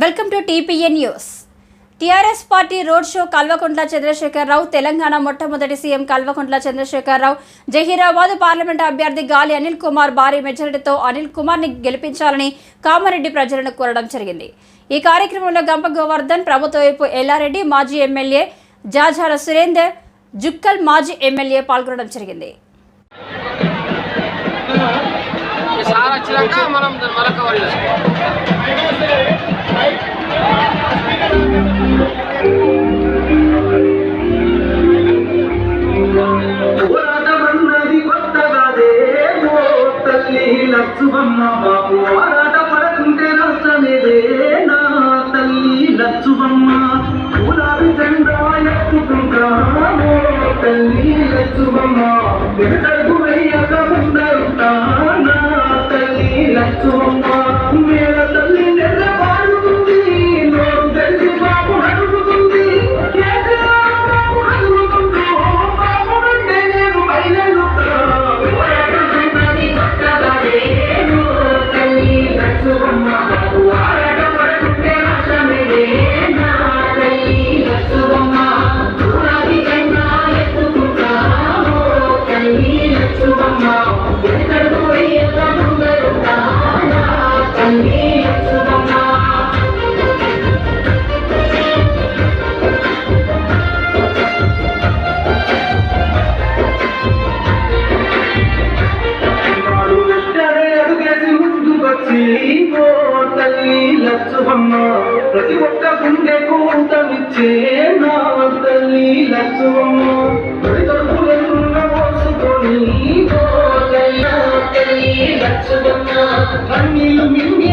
Welcome to TPN news. TRS party road show Kalvakuntla Chandrashekhar Rao Telangana మొట్టమొదటి CM Kalvakuntla Chandrashekar Rao Zaheerabad parliament అభ్యర్థి గాలి అనిల్ కుమార్ భారీ మెజారిటీతో అనిల్ కుమార్ని గెలిపించాలని కామారెడ్డి ప్రజలను కోరడం జరిగింది. ఈ కార్యక్రమంలో గంప గోవర్ధన్ ప్రభుత్వ వైపు ఎల్లారెడ్డి మాజీ ఎమ్మెల్యే జాజాల సురేందర్ జుక్కల్ మాజీ ఎమ్మెల్యే పాల్గొనడం జరిగింది. సార్ వచ్చినాక మనం అమ్మ బాబు ఆరాట పడకుంటే నష్టమేదే నా తల్లి లచ్చువమ్మ గులాబీ జెండా ఎత్తుకుంటామో. తల్లి లచ్చువమ్మ వెనకడుగు వెయ్యక ముందరుంటా నా తల్లి లచ్చువమ్మ తల్లి ప్రతి ఒక్క గుండె కూతమిచ్చే నా తల్లి లక్ష్మమ్మ. ప్రతి తలుపులెన్నున్న పోసుకొని ఓ తల్లి మింగి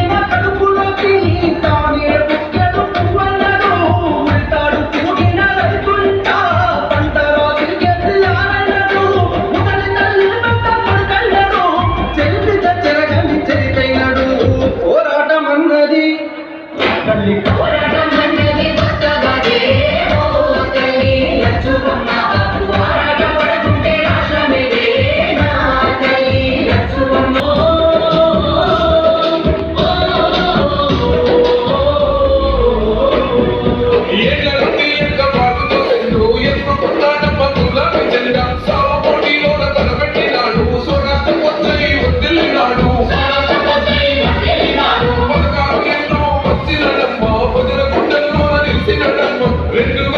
ரெண்டு